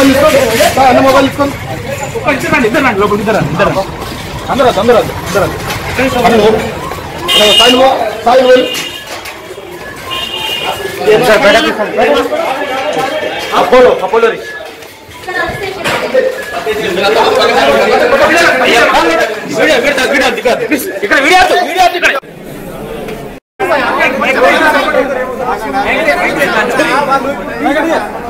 Mobile తీసుకోండి అన్న mobile తీసుకోండి ఇద్దరు రండి ఇద్దరు రండి లోపలికి ఇద్దరు రండి ఇద్దరు రండి. అందరూ అందరూ అందరూ వద్దు. సాయి సాయి వెళ్ళు. అపోలో అపోలో రీ ఇక్కడ వీడియో వీడియో ఇక్కడ. దయచేసి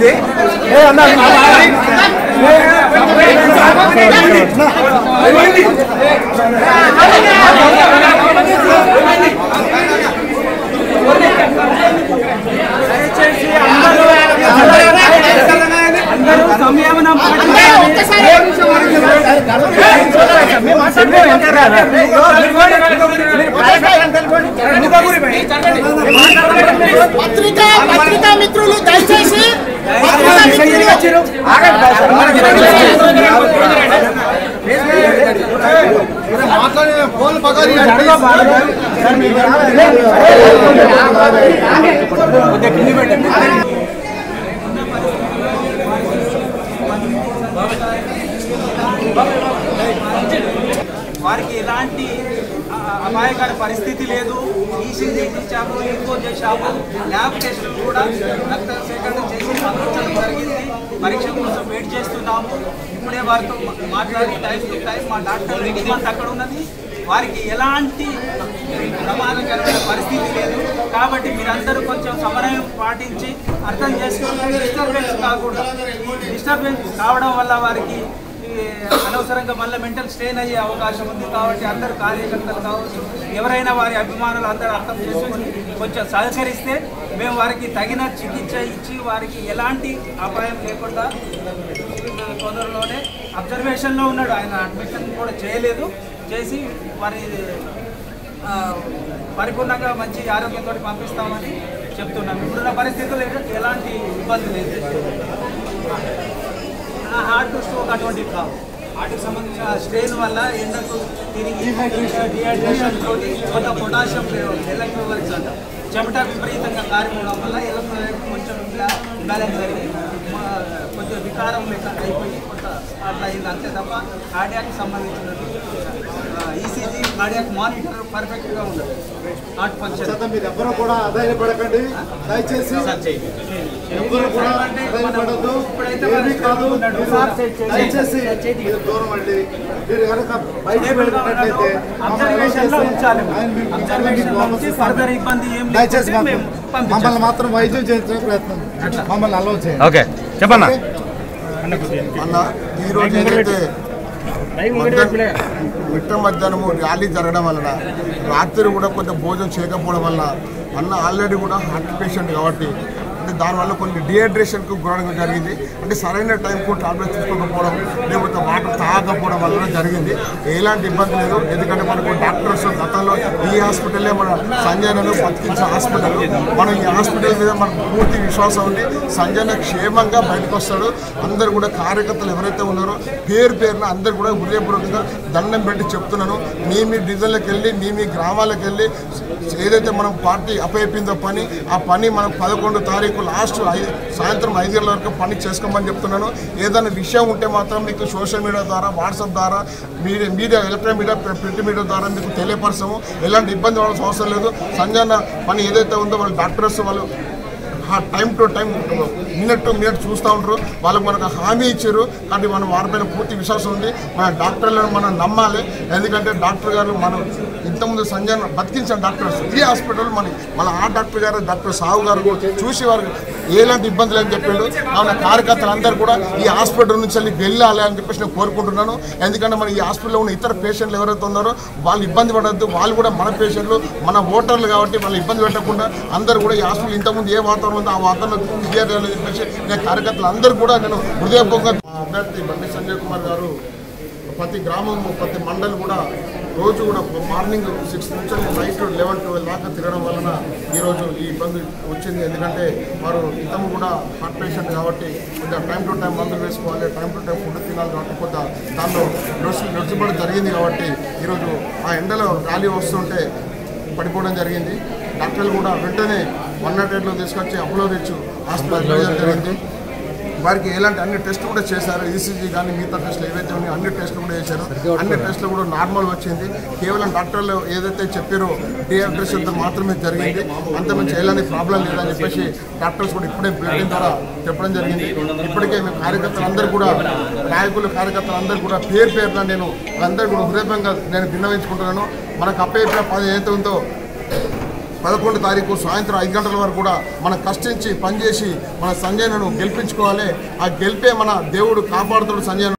రెండు నిమిషాలు మాట్లాడకండి తెలిసిన డేటా హెల్త్ ఒక్కసారి పత్రికా పత్రికా మిత్రులు దయచేసి వారికి ఎలాంటి అపాయకర పరిస్థితి లేదు. ఈసీజీ చేశాము ఇంకో షాపు ల్యాబ్ టెస్టులు కూడా రక్త పంపించడం జరిగింది పరీక్ష కోసం వెయిట్ చేస్తున్నాము. ఇప్పుడే వారితో మాట్లాడి టైం టు టైం మా డాక్టర్ మంత్ అక్కడ ఉన్నది. వారికి ఎలాంటి ప్రమాదకరమైన పరిస్థితి లేదు. కాబట్టి మీరందరూ కొంచెం సమన్వయం పాటించి అర్థం చేసుకుని డిస్టర్బెన్స్ కాకుండా డిస్టర్బెన్స్ కావడం వల్ల వారికి అనవసరంగా మళ్ళీ మెంటల్ స్ట్రెయిన్ అయ్యే అవకాశం ఉంది కాబట్టి అందరూ కార్యకర్తలు కావచ్చు ఎవరైనా వారి అభిమానులు అందరూ అర్థం చేసుకొని కొంచెం సహకరిస్తే మేము వారికి తగిన చికిత్స ఇచ్చి వారికి ఎలాంటి అపాయం లేకుండా తొందరలోనే అబ్జర్వేషన్లో ఉన్నాడు. ఆయన అడ్మిషన్ కూడా చేయలేదు. చేసి వారి పరిపూర్ణంగా మంచి ఆరోగ్యంతో పంపిస్తామని చెప్తున్నాం ఇప్పుడున్న పరిస్థితులు ఎలాంటి ఇబ్బంది లేదు. హార్ట్ స్ట్రోక్ అటువంటివి కావు. హార్ట్కి సంబంధించిన స్ట్రెయిన్ వల్ల ఎండకు తిరిగి డిహైడ్రేషన్ తోటి కొంత పొటాషియం ఎలక్ట్రోలైట్స్ అంట. చెమట విపరీతంగా కారిపోవడం వల్ల ఎలక్ట్రోలైట్ కొంచెం ఇంబ్యాలెన్స్ జరిగి కొంచెం వికారం లెక్క అయిపోయి కొంత అట్లా అయింది. అంతే తప్ప కార్డియాకి సంబంధించినటువంటి ఈసీజీ కార్డియాక్ మానిటర్ పర్ఫెక్ట్గా ఉండదు హార్ట్ ఫంక్షన్. మీరు ఎవ్వరూ కూడా దయచేసి ఎవ్వరూ కూడా అధైర్యపడద్దు. ఏమీ కాదు. మీరు దయచేసి దూరం అండి. మీరు కనుక బయటకు వెళ్ళినట్లయితే దయచేసి మమ్మల్ని మాత్రం వైద్యం చేయించే ప్రయత్నం మమ్మల్ని అలవ్ చేయండి. ఓకే. చెప్పన్నా. అన్న ఈరోజు ఏదైతే మిట్ట మధ్యాహ్నము ర్యాలీ జరగడం వలన రాత్రి కూడా కొంచెం భోజనం చేయకపోవడం వల్ల అన్న ఆల్రెడీ కూడా హార్ట్ పేషెంట్ కాబట్టి అంటే దానివల్ల కొన్ని డిహైడ్రేషన్కు గురడం జరిగింది. అంటే సరైన టైంకు టాబ్లెట్స్ తీసుకోకపోవడం లేకపోతే వాటర్ తాగకపోవడం వల్ల జరిగింది. ఎలాంటి ఇబ్బంది లేదు. ఎందుకంటే మనకు డాక్టర్స్ గతంలో ఈ హాస్పిటల్లే మన సంజయ్నను బతికించిన హాస్పిటల్. మనం ఈ హాస్పిటల్ మీద మనకు పూర్తి విశ్వాసం ఉంది. సంజయ్ క్షేమంగా బయటకు వస్తాడు. అందరు కూడా కార్యకర్తలు ఎవరైతే ఉన్నారో పేరు పేరున అందరు కూడా హృదయపూర్వకంగా దండం పెట్టి చెప్తున్నాను. మీ మీ డిజైన్లకు వెళ్ళి మీ మీ గ్రామాలకు వెళ్ళి ఏదైతే మనం పార్టీ అప్పయిపోయిందో పని ఆ పని మనం పదకొండు తారీఖు లాస్ట్ ఐదు సాయంత్రం ఐదు గంటల వరకు పని చేసుకోమని చెప్తున్నాను. ఏదైనా విషయం ఉంటే మాత్రం మీకు సోషల్ మీడియా ద్వారా వాట్సాప్ ద్వారా media media electronic media print media ద్వారా మీకు తెలియపరచము ఎలాంటి ఇబ్బంది పడాల్సిన అవసరం లేదు. సంజాన పని ఏదైతే ఉందో వాళ్ళు డాక్టర్స్ వాళ్ళు time to time minute to minute చూస్తూ ఉంటారు. వాళ్ళకి మనకు హామీ ఇచ్చారు. కాబట్టి మనం వారిపైన పూర్తి విశ్వాసం ఉంది. మన డాక్టర్లను మనం నమ్మాలి. ఎందుకంటే డాక్టర్ గారు మనం ఇంతకుముందు సంజయ్ బతికించిన డాక్టర్స్ ఈ హాస్పిటల్ మన మన ఆ డాక్టర్ గారు డాక్టర్ సావు గారు చూసి వారు ఎలాంటి ఇబ్బందులు అని చెప్పిండు కావున కార్యకర్తలందరూ కూడా ఈ హాస్పిటల్ నుంచి వెళ్ళి వెళ్ళాలి అని చెప్పేసి నేను కోరుకుంటున్నాను. ఎందుకంటే మన ఈ హాస్పిటల్లో ఉన్న ఇతర పేషెంట్లు ఎవరైతే ఉన్నారో వాళ్ళు ఇబ్బంది పడద్దు. వాళ్ళు కూడా మన పేషెంట్లు మన ఓటర్లు కాబట్టి వాళ్ళు ఇబ్బంది పెట్టకుండా అందరూ కూడా ఈ హాస్పిటల్ ఇంతకుముందు ఏ వాతావరణం ఉందో ఆ వాతావరణం విద్యార్థులు చెప్పేసి నేను కార్యకర్తలు అందరూ కూడా నేను హృదయపూర్వక అభ్యర్థి బండి సంజయ్ కుమార్ గారు ప్రతి గ్రామము ప్రతి మండలి కూడా రోజు కూడా మార్నింగ్ సిక్స్ నుంచి నైట్ లెవెన్ ట్వెల్వ్ దాకా తిరగడం వలన ఈరోజు ఈ ఇబ్బంది వచ్చింది. ఎందుకంటే వారు ఇతము కూడా హార్ట్ పేషెంట్ కాబట్టి కొంచెం టైం టు టైం మందులు వేసుకోవాలి టైం టు టైం ఫుడ్ తినాలి కాబట్టి కొంత దానిలో నొచ్చి నొచ్చిపడి జరిగింది కాబట్టి ఈరోజు ఆ ఎండలో ర్యాలీ వస్తుంటే పడిపోవడం జరిగింది. డాక్టర్లు కూడా వెంటనే వన్ నాట్ ఎయిట్లో తీసుకొచ్చి అప్లో తెచ్చు. హాస్పిటల్ జరిగింది. వారికి ఎలాంటి అన్ని టెస్టులు కూడా చేశారు ఈసీజీ కానీ మిగతా టెస్టులు ఏవైతే ఉన్నాయో అన్ని టెస్టులు కూడా చేశారు. అన్ని టెస్టులు కూడా నార్మల్ వచ్చింది. కేవలం డాక్టర్లు ఏదైతే చెప్పారో డిహైడ్రేషన్తో మాత్రమే జరిగింది. అంతమించి ఎలాంటి ప్రాబ్లం లేదని చెప్పేసి డాక్టర్స్ కూడా ఇప్పుడే బ్లడ్ ద్వారా చెప్పడం జరిగింది. ఇప్పటికే మేము కార్యకర్తలందరూ కూడా నాయకులు కార్యకర్తలందరూ కూడా పేరు పేరున నేను అందరూ కూడా హృదయంగా నేను విన్నవించుకుంటున్నాను. మనకు అప్పయ్య పది ఏదైతే ఉందో పదకొండు తారీఖు సాయంత్రం ఐదు గంటల వరకు కూడా మనం కష్టించి పనిచేసి మన సంజయ్ను గెలిపించుకోవాలి. ఆ గెలిపే మన దేవుడు కాపాడుతాడు సంజయ్